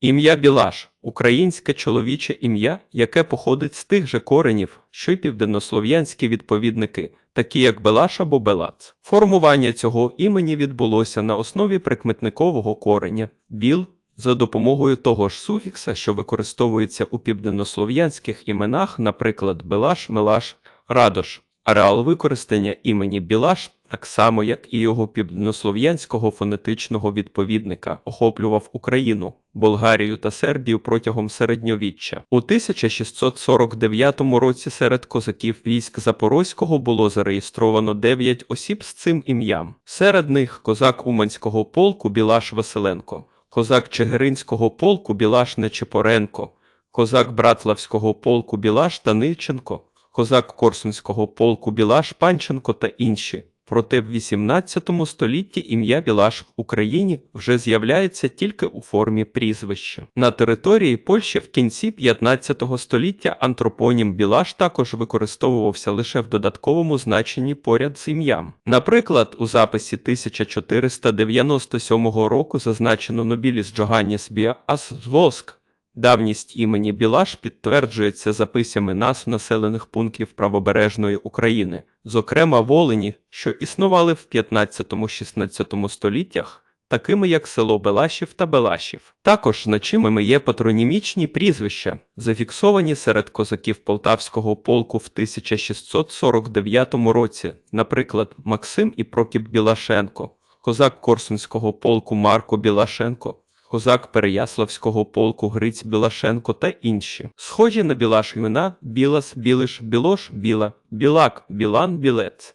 Ім'я Білаш українське чоловіче ім'я, яке походить з тих же коренів, що й південнослов'янські відповідники, такі як Белаш або Белац. Формування цього імені відбулося на основі прикметникового кореня біл за допомогою того ж суфікса, що використовується у південнослов'янських іменах, наприклад, Белаш, Мелаш, Радош. Ареал використання імені Білаш, так само як і його південнослов'янського фонетичного відповідника, охоплював Україну, Болгарію та Сербію протягом середньовіччя. У 1649 році серед козаків військ Запорозького було зареєстровано 9 осіб з цим ім'ям. Серед них козак Уманського полку Білаш Василенко, козак Чигиринського полку Білаш Нечипоренко, козак Братлавського полку Білаш Данильченко, козак Корсунського полку Білаш Панченко та інші. Проте в 18 столітті ім'я Білаш в Україні вже з'являється тільки у формі прізвища. На території Польщі в кінці 15 століття антропонім Білаш також використовувався лише в додатковому значенні поряд з ім'ям. Наприклад, у записі 1497 року зазначено Нобіліс Джоганніс Біас Воск. Давність імені Білаш підтверджується записями назв населених пунктів правобережної України, зокрема Волині, що існували в 15-16 століттях, такими як село Белашів та Белашів. Також значимими є патронімічні прізвища, зафіксовані серед козаків Полтавського полку в 1649 році, наприклад, Максим і Прокіп Білашенко, козак Корсунського полку Марко Білашенко. Козак Переяславського полку Гриць Білашенко та інші. Схожі на Білаш імена Білас, Білиш, Білош, Біла, Білак, Білан, Білець.